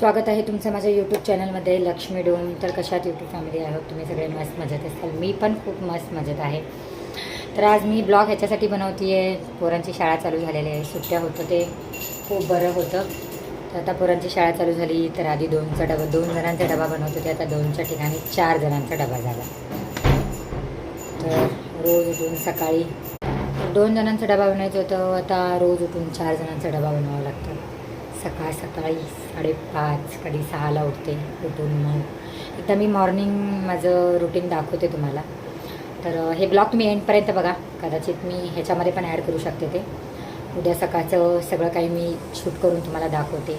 स्वागत आहे तुमचं माझ्या यूट्यूब चॅनलमध्ये लक्ष्मी डोम. तर कशात यूट्यूब फॅमिली आहोत? तुम्ही सगळे मस्त मजेत असाल. मी पण खूप मस्त मजेत आहे. तर आज मी ब्लॉग ह्याच्यासाठी बनवते आहे पोरांची शाळा चालू झालेली आहे. सुट्ट्या होतं ते. खूप बरं होतं. तर आता पोरांची शाळा चालू झाली. तर आधी दोनचा डबा दोन जणांचा डबा बनवत. होते आता दोनच्या ठिकाणी चार जणांचा डबा झाला. तर रोज उठून सकाळी दोन जणांचा डबा बनवायचं होतं. आता रोज उठून चार जणांचा डबा बनवावा लागतो. सकाळ सकाळी साडेपाच कधी सहाला उठते उठून मग. एकदा मी मॉर्निंग माझं रुटीन दाखवते तुम्हाला. तर हे ब्लॉग तुम्ही एंडपर्यंत बघा. कदाचित मी ह्याच्यामध्ये पण ॲड करू शकते ते. उद्या सकाळचं सगळं काही मी शूट करून तुम्हाला दाखवते.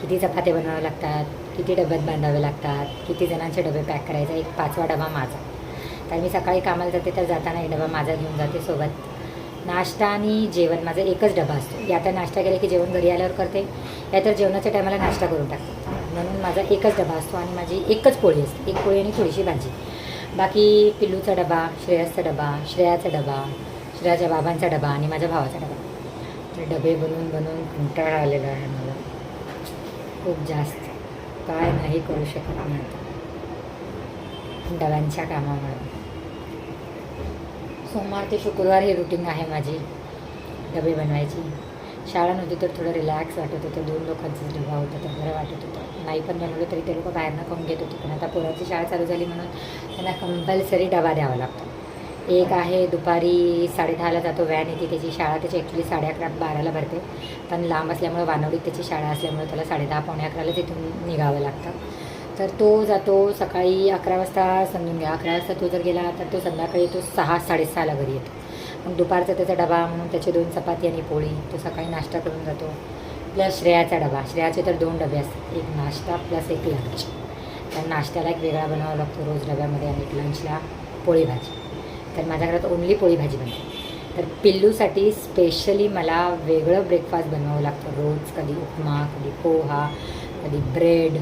किती चपाते बनवावे लागतात किती डब्यात बांधावे लागतात किती जणांचे डबे पॅक करायचे एक पाचवा डबा माझा. तर मी सकाळी कामाला जाते तर जाताना एक डबा माझा घेऊन जाते सोबत. नाश्ता आणि जेवण. माझा एकच डबा असतो. या तर नाश्ता केला की जेवण घरी आल्यावर करते या तर जेवणाच्या टायमाला नाश्ता करून टाकते. म्हणून माझा एकच डबा असतो आणि माझी एकच पोळी असते. एक पोळी आणि थोडीशी भाजी. बाकी पिल्लूचा डबा श्रेयसचा डबा श्रेयाचा डबा श्रेयाच्या बाबांचा डबा आणि माझ्या भावाचा डबा. तर डबे बनवून बनवून कंटाळा आलेला आहे मला. खूप जास्त. काय नाही करू शकत मी आता. डब्यांच्या कामामुळे. सोमवार ते शुक्रवार हे रुटीन आहे माझी. डबे बनवायची. शाळा नव्हती तर थोडं रिलॅक्स वाटत होतं. दोन लोकांचाच डबा होता तर बरं वाटत होतं. नाही पण बनवलं तरी ते लोक बाहेरनं खाऊन घेत होते. पण आता पोराची शाळा चालू झाली म्हणून त्यांना कंपल्सरी डबा द्यावा लागतो. एक आहे दुपारी साडेदहाला जातो व्हॅन येते. त्याची शाळा त्याची ॲक्च्युली साडे अकरा बाराला भरते. पण लांब असल्यामुळे वानवडीत त्याची शाळा असल्यामुळे त्याला साडेदहा पावणे अकराला तिथून निघावं लागतं. तर तो जातो सकाळी अकरा वाजता समजून घ्या. अकरा वाजता तो जर गेला तर तो संध्याकाळी तो सहा साडेसहाला घरी येतो. मग दुपारचा त्याचा डबा म्हणून त्याचे दोन चपाती आणि पोळी तो सकाळी नाश्ता करून जातो. प्लस श्रेयाचा डबा. श्रेयाचे तर दोन डबे असतात. एक नाश्ता प्लस एक लंच तर नाश्त्याला एक वेगळा बनवावा लागतो रोज डब्यामध्ये आणि एक लंचला पोळी भाजी. तर माझ्या घरात ओनली पोळी भाजी बनते. तर पिल्लूसाठी स्पेशली मला वेगळं ब्रेकफास्ट बनवावं लागतं. रोज कधी उपमा कधी पोहा कधी ब्रेड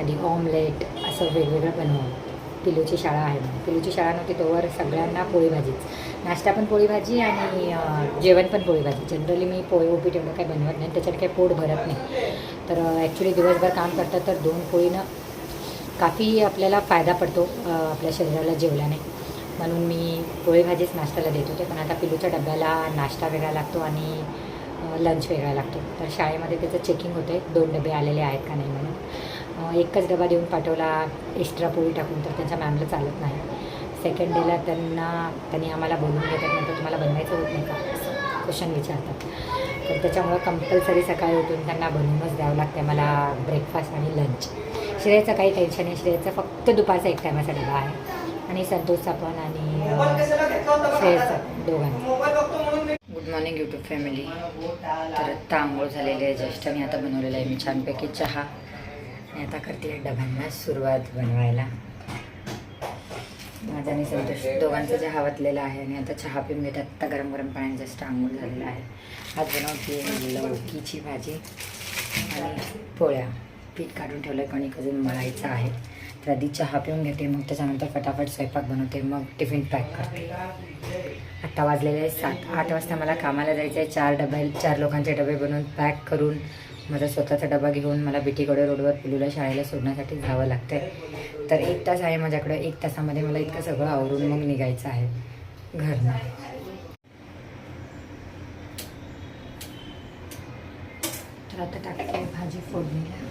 कधी ऑमलेट असं वेगवेगळं बनवावं पिलूची शाळा आहे म्हणून. पिलूची शाळा नव्हती तोवर सगळ्यांना पोळी भाजीच नाश्ता पण पोळी भाजी आणि जेवण पण पोळी भाजी जनरली मी पोळी ओपी तेवढं काही बनवत नाही. त्याच्यात काही पोट भरत नाही. तर ॲक्च्युली दिवसभर काम करतात तर दोन पोळीनं काफी आपल्याला फायदा पडतो आपल्या शरीराला जेवल्याने. म्हणून मी पोळी भाजीच नाश्त्याला देत होते. पण आता पिलूच्या डब्याला नाश्ता वेगळा लागतो आणि लंच वेगळा लागतो. तर शाळेमध्ये त्याचं चेकिंग होते दोन डबे आलेले आहेत का नाही म्हणून. एकच डबा देऊन पाठवला एक्स्ट्रा पोळी टाकून तर त्यांच्या मॅमला चालत नाही. सेकंड डेला त्यांना त्यांनी आम्हाला बोलून घेतात नंतर तुम्हाला बनवायचं होत नाही का? असं क्वेश्चन विचारतात. तर त्याच्यामुळं कंपल्सरी सकाळी उठून त्यांना बनवूनच द्यावं लागते मला ब्रेकफास्ट आणि लंच श्रेयाचं काही टेन्शन नाही श्रेयाचं फक्त दुपारचा एक टायमाचा डबा आहे. आणि संतोषचा पण आणि अं, दोघांनी दोघांचा. गुड मॉर्निंग यूट्यूब फॅमिली तर आत्ता आंघोळ झालेली आहे जस्ट आणि आता बनवलेलं आहे. मी छानपैकी चहा मी आता करते डब्यांना सुरुवात बनवायला. माझा आणि संतोष दोघांचा चहा वतलेला आहे आणि आता चहा पिऊन घेतात आत्ता गरम गरम पाण्याने जस्ट आंघोळ झालेला आहे. आज बनवते लौकीची भाजी आणि पोळ्या. पीठ काढून ठेवलं आहे कणिक अजून मळायचं आहे. तर आधी चहा पिऊन घेते मग त्याच्यानंतर फटाफट स्वयंपाक बनवते मग टिफिन पॅक करते. आत्ता वाजलेले आहे सात आठ वाजता मला कामाला जायचं आहे चार डबे चार लोकांचे डबे बनवून पॅक करून माझा स्वतःचा डबा घेऊन मला बिटीकडे रोडवर पिलूला शाळेला सोडण्यासाठी जावं लागतं आहे तर एक तास आहे माझ्याकडे. एक तासामध्ये मला इतकं सगळं आवरून मग निघायचं आहे घरनं. तर आता टाकते भाजी फोडणीला.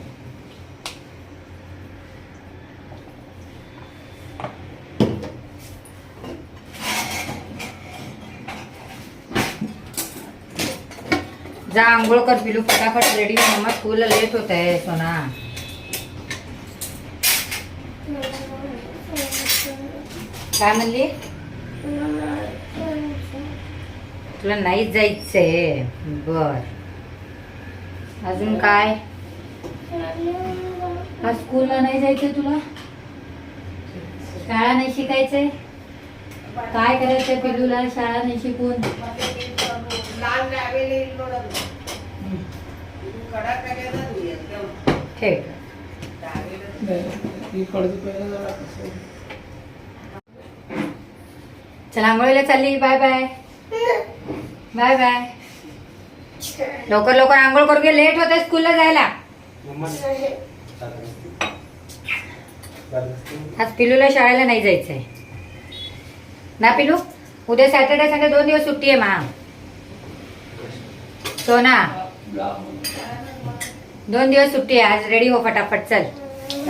जा आंघोळ कर पिलू फटाफट रेडी मम्मा स्कूलला लेट होत आहे सोना. काय म्हणली? तुला नाहीच जायचंय. बर. अजून काय? आज स्कूलला नाही जायचंय तुला? शाळा नाही शिकायचंय? काय करायचंय पिलूला? शाळा नाही शिकून? ठीक चला आंघोळीला चालली बाय बाय बाय बाय लवकर लवकर आंघोळ करून घे लेट होत स्कूलला जायला आज पिलूला शाळेला नाही जायचंय ना पिलू उद्या सॅटर्डे संडे दोन दिवस सुट्टी आहे मा सोना. दोन दिवस सुट्टी आहे आज रेडी हो फटाफट चल.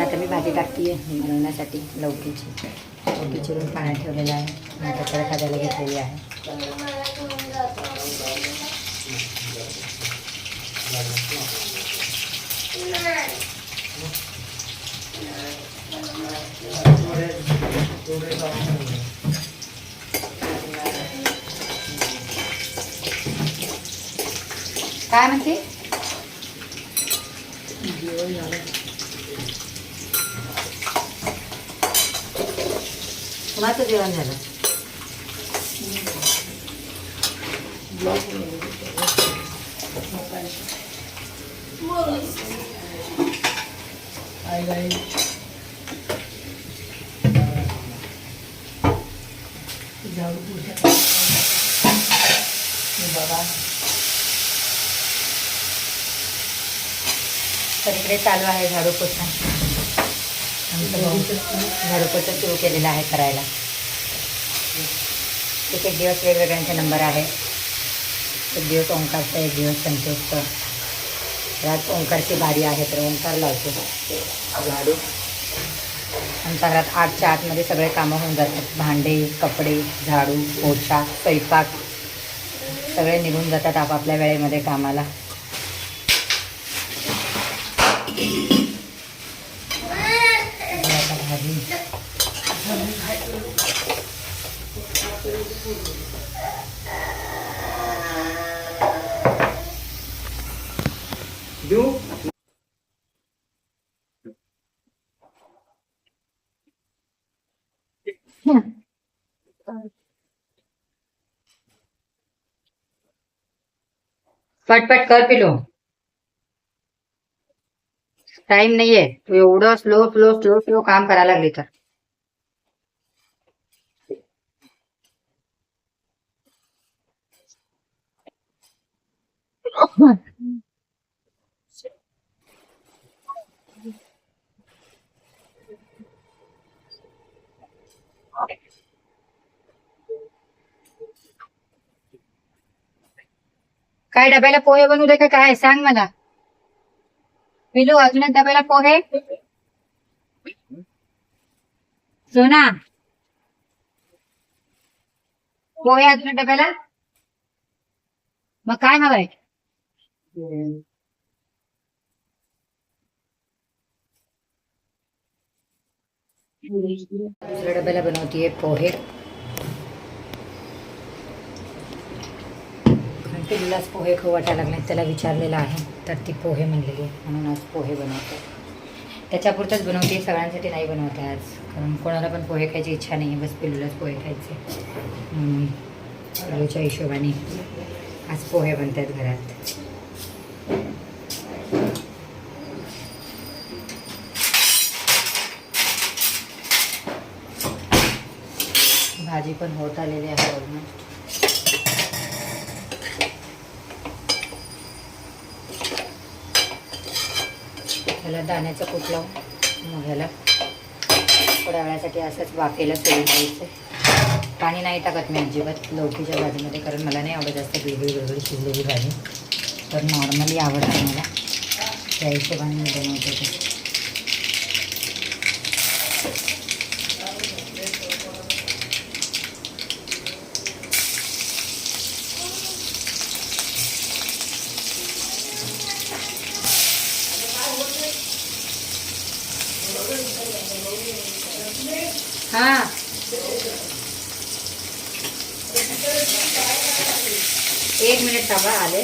आता मी भाजी टाकते बनवण्यासाठी लौकीची लौकी चिरून पाण्यात ठेवलेलं आहे. नंतर परत खाद्याला घेतलेली आहे. काय म्हणते कुणाचं जेवण झालं तर इकडे चालू आहे झाडू पोछा. भाऊ झाडू पोछा सुरू केलेला आहे करायला. एक एक दिवस वेगवेगळ्यांचे नंबर आहे. एक दिवस ओंकारचा एक दिवस संतोषचा. आज ओंकारची बारी आहे तर ओंकार लावतो. झाडू? आमच्या घरात आठच्या आतमध्ये सगळे कामं होऊन जातात. भांडे कपडे झाडू पोछा स्वयंपाक सगळे निघून जातात आपापल्या वेळेमध्ये कामाला. पटपट कर पिलो। टाइम नाहीये तू एवढं स्लो स्लो स्लो स्लो काम करायला लागली तर। काय डब्याला पोहे बनवू दे का काय? सांग मला. पिलू अजून एक डब्याला पोहे? सोना. पोहे अजून एक डब्याला? मग काय हवंय? दुसऱ्या डब्याला बनवतीये पोहे। कारण पिल्लूलाच पोहे खाऊ वाटायला लागले त्याला विचारलेलं आहे तर ती पोहे म्हणलेली आहे म्हणून आज पोहे बनवते. त्याच्यापुरतंच बनवते सगळ्यांसाठी नाही बनवते आज कारण कोणाला पण पोहे खायची इच्छा नाही बस पिल्लूलाच पोहे खायचे. म्हणून हिशोबाने आज पोहे बनतात घरात. भाजी पण होत आलेली आहे ऑलमोस्ट त्याला दाण्याचं कूट लावून मग ह्याला थोड्या वेळासाठी असंच वाफेला सोडून द्यायचं. पाणी नाही टाकत मी अजिबात लौकीच्या भाजीमध्ये कारण मला नाही आवडत जास्त वेगळी वेगळी शिजलेली भाजी. तर नॉर्मली आवडते मला त्या हिशोबाने मी बनवते ते हां एक मिनिट थांबा आले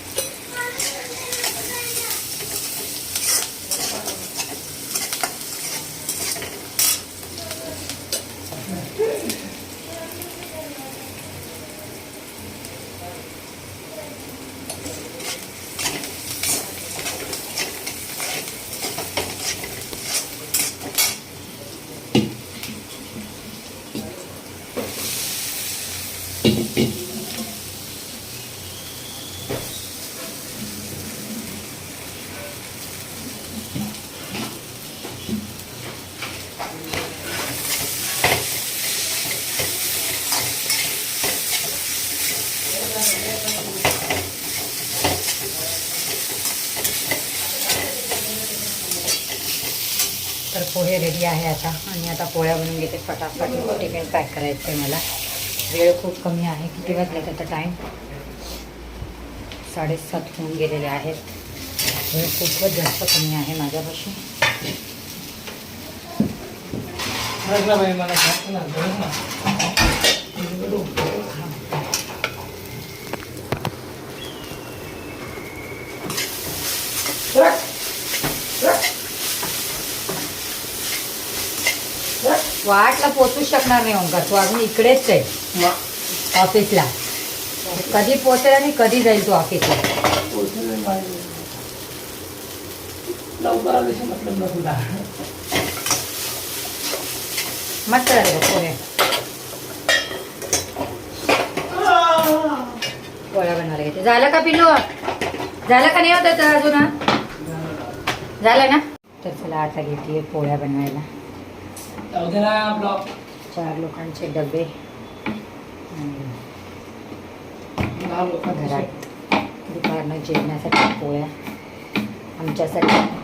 पोहे रेडी आहे आता. आणि आता पोळ्या बनवून घेते फटाफट. टिफिन पॅक करायचं आहे मला. वेळ खूप कमी आहे. किती वाजल्यात आता टाईम साडेसात होऊन गेलेले आहेत. वेळ खूपच जास्त कमी आहे माझ्यापाशी. मला खायचं ना, बरं ना. वाटला पोचू शकणार नाही ओंकार. तू अजून इकडेच आहे. ऑफिसला. कधी पोचेल आणि कधी जाईल तू ऑफिसला? मस्त झाले पोहे पोळ्या बनवायला घेते झालं का पिल्लू? झालं का नाही होत अजून? झालं ना? तर चला आता घेते पोळ्या बनवायला. चार लोकांचे डबे. घरात दुपारनं जेवण्यासाठी पोळ्या. आमच्यासाठी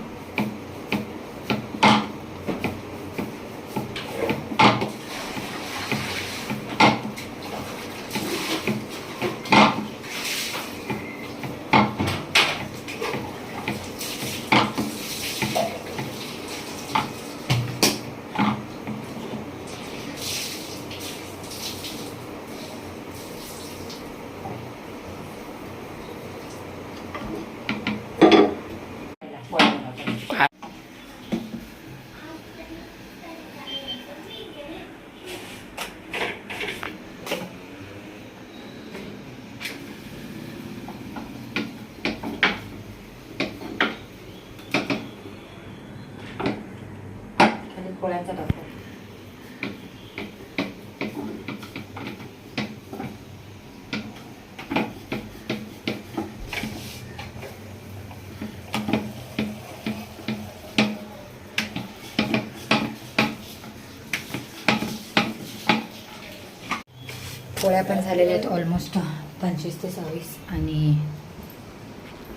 पोळ्या पण झालेल्या आहेत ऑलमोस्ट पंचवीस ते सव्वीस. आणि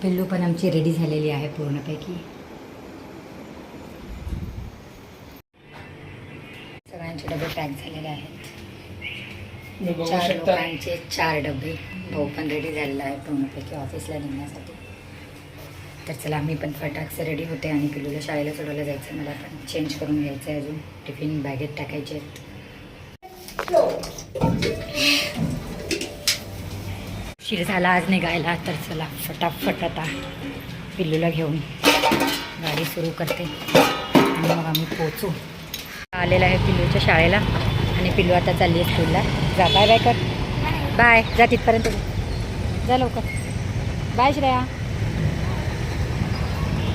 पिल्लू पण आमची रेडी झालेली आहे पूर्णपैकी. सगळ्यांचे डबे पॅक झालेले आहेत. मी चार लोकांचे चार डबे. भाऊ पण रेडी झालेला आहे पूर्णपैकी ऑफिसला निघण्यासाठी. तर चला आम्ही पण फटाकसे रेडी होते आणि पिल्लूला शाळेला सोडवायला जायचं. मला पण चेंज करून घ्यायचं आहे अजून. टिफिन बॅगेत टाकायचे आहेत. शिर झाला आज निघायला तर चला फटाफट आता पिल्लूला घेऊन गाडी सुरू करते. आणि मग आम्ही पोचू आलेला आहे पिल्लूच्या शाळेला आणि पिल्लू आता चालली आहे स्कूलला. जा बाय बाय कर. बाय. जा तिथपर्यंत जा. जा लवकर. बाय श्रेया.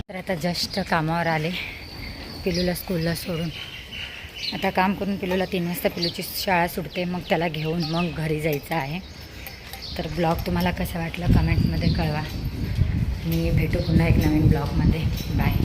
तर आता जस्ट कामावर आले. पिल्लूला स्कूलला सोडून. आता काम करून पिलूला तीन वाजता पिलूची शाळा सुटते मग त्याला घेऊन मग घरी जायचं आहे. तर ब्लॉग तुम्हाला कसं वाटलं कमेंटमध्ये कळवा. मी भेटू पुन्हा एक नवीन ब्लॉगमध्ये. बाय.